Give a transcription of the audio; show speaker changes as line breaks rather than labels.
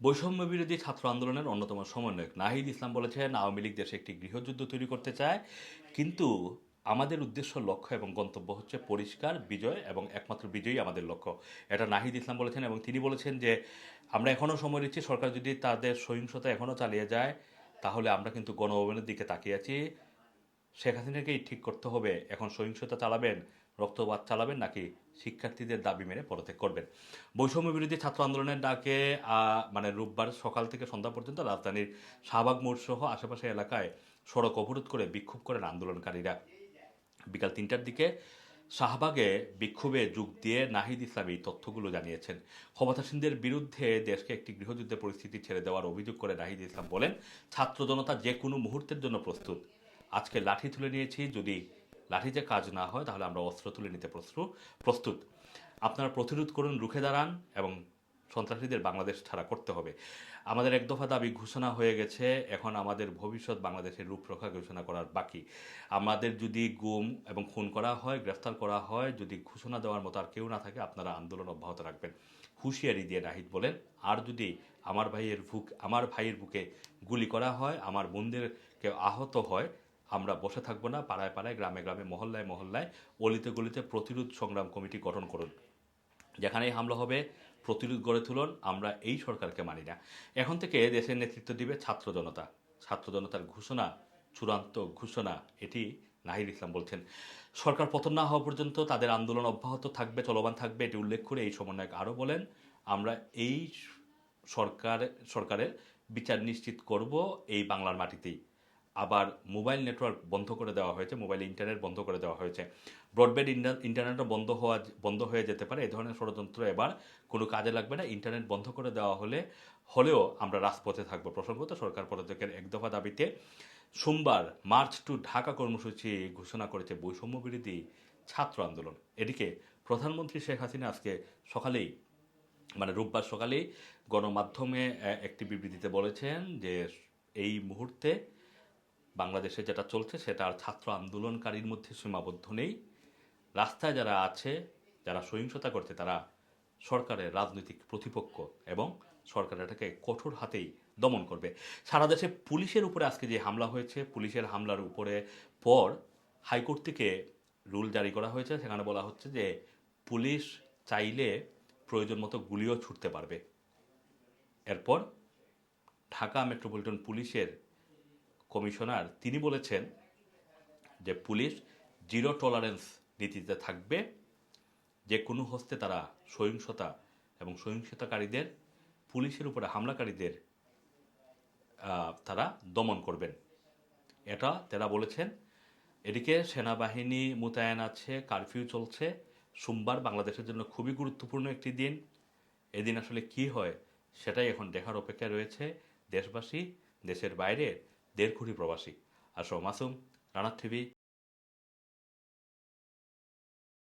বৈষম্য বিরোধী ছাত্র আন্দোলনের অন্যতম সমন্বয়ক নাহিদ ইসলাম বলেছেন, আওয়ামী লীগ দেশে একটি গৃহযুদ্ধ তৈরি করতে চায়। কিন্তু আমাদের উদ্দেশ্য, লক্ষ্য এবং গন্তব্য হচ্ছে পরিষ্কার, বিজয় এবং একমাত্র বিজয়ী আমাদের লক্ষ্য। এটা নাহিদ ইসলাম বলেছেন এবং তিনি বলেছেন যে, আমরা এখনও সময় দিচ্ছি সরকার যদি তাদের সহিংসতা এখনও চালিয়ে যায়, তাহলে আমরা কিন্তু গণ অভিযানের দিকে তাকিয়ে আছি। শেখ হাসিনাকেই ঠিক করতে হবে, এখন সহিংসতা চালাবেন রক্তপাত চালাবেন নাকি শিক্ষার্থীদের দাবি মেনে পদত্যাগ করবেন? বৈষম্য বিরোধী ছাত্র আন্দোলনের ডাকে মানে রোববার সকাল থেকে সন্ধ্যা পর্যন্ত রাজধানীর শাহবাগ মোড় সহ আশেপাশে এলাকায় সড়ক অবরোধ করে বিক্ষোভ করেন আন্দোলনকারীরা। বিকাল তিনটার দিকে শাহবাগে বিক্ষোভে যোগ দিয়ে নাহিদ ইসলাম এই তথ্যগুলো জানিয়েছেন। ক্ষমতাসীনদের বিরুদ্ধে দেশকে একটি গৃহযুদ্ধের পরিস্থিতি ছেড়ে দেওয়ার অভিযোগ করে নাহিদ ইসলাম বলেন, ছাত্র জনতা যে কোনো মুহূর্তের জন্য প্রস্তুত। আজকে লাঠি তুলে নিয়েছি, যদি লাঠিতে কাজ না হয়, তাহলে আমরা অস্ত্র তুলে নিতে প্রস্তুত প্রস্তুত। আপনারা প্রতিরোধ করুন, রুখে দাঁড়ান এবং সন্ত্রাসীদের বাংলাদেশ ছাড়া করতে হবে। আমাদের এক দফা দাবি ঘোষণা হয়ে গেছে, এখন আমাদের ভবিষ্যৎ বাংলাদেশের রূপরেখা ঘোষণা করার বাকি। আমাদের যদি গুম এবং খুন করা হয়, গ্রেফতার করা হয়, যদি ঘোষণা দেওয়ার মতো আর কেউ না থাকে, আপনারা আন্দোলন অব্যাহত রাখবেন। হুঁশিয়ারি দিয়ে নাহিদ বলেন, আর যদি আমার ভাইয়ের বুক আমার ভাইয়ের বুকে গুলি করা হয়, আমার বোনদের কেউ আহত হয় আমরা বসে থাকব না, পাড়ায় পাড়ায়, গ্রামে গ্রামে, মহল্লায় মহল্লায়, অলিতে গলিতে প্রতিরোধ সংগ্রাম কমিটি গঠন করুন। যেখানেই হামলা হবে, প্রতিরোধ গড়ে তুলুন, আমরা এই সরকারকে মানি না। এখন থেকে দেশের নেতৃত্ব দিবে ছাত্র জনতা। ছাত্র জনতার ঘোষণা, চূড়ান্ত ঘোষণা, এটি নাহিদ ইসলাম বলছেন। সরকার পতন না হওয়া পর্যন্ত তাদের আন্দোলন অব্যাহত থাকবে, চলমান থাকবে, এটি উল্লেখ করে এই সমন্বয়ক আরও বলেন, আমরা এই সরকার, সরকারের বিচার নিশ্চিত করব এই বাংলার মাটিতেই। আবার মোবাইল নেটওয়ার্ক বন্ধ করে দেওয়া হয়েছে, মোবাইল ইন্টারনেট বন্ধ করে দেওয়া হয়েছে। ব্রডব্যান্ড ইন্টারনেটও বন্ধ হওয়া, বন্ধ হয়ে যেতে পারে এই ধরনের ষড়যন্ত্র এবার কোনো কাজে লাগবে না। ইন্টারনেট বন্ধ করে দেওয়া হলে, হলেও আমরা রাজপথে থাকব। প্রসঙ্গত সরকার পদত্যাগের এক দফা দাবিতে সোমবার মার্চ টু ঢাকা কর্মসূচি ঘোষণা করেছে বৈষম্য বিরোধী ছাত্র আন্দোলন। এদিকে প্রধানমন্ত্রী শেখ হাসিনা আজকে সকালেই মানে রোববার সকালেই গণমাধ্যমে একটি বিবৃতিতে বলেছেন যে এই মুহূর্তে বাংলাদেশে যেটা চলছে সেটা আর ছাত্র আন্দোলনকারীর মধ্যে সীমাবদ্ধ নেই। রাস্তায় যারা আছে, যারা সহিংসতা করছে, তারা সরকারের রাজনৈতিক প্রতিপক্ষ এবং সরকার এটাকে কঠোর হাতেই দমন করবে। সারা দেশে পুলিশের উপরে আজকে যে হামলা হয়েছে, পুলিশের হামলার উপরে পর হাইকোর্ট থেকে রুল জারি করা হয়েছে। সেখানে বলা হচ্ছে যে পুলিশ চাইলে প্রয়োজন মতো গুলিও ছুটতে পারবে। এরপর ঢাকা মেট্রোপলিটন পুলিশের কমিশনার, তিনি বলেছেন যে পুলিশ জিরো টলারেন্স নীতিতে থাকবে। যে কোনো হস্তে তারা সহিংসতা এবং সহিংসতাকারীদের, পুলিশের উপরে হামলাকারীদের তারা দমন করবেন। এটা তারা বলেছেন। এদিকে সেনাবাহিনী মোতায়েন আছে, কারফিউ চলছে। সোমবার বাংলাদেশের জন্য খুবই গুরুত্বপূর্ণ একটি দিন। এদিন আসলে কি হয় সেটাই এখন দেখার অপেক্ষা রয়েছে দেশবাসী, দেশের বাইরে দেড় কোটি প্রবাসী। আসো মাসুম রানার টিভি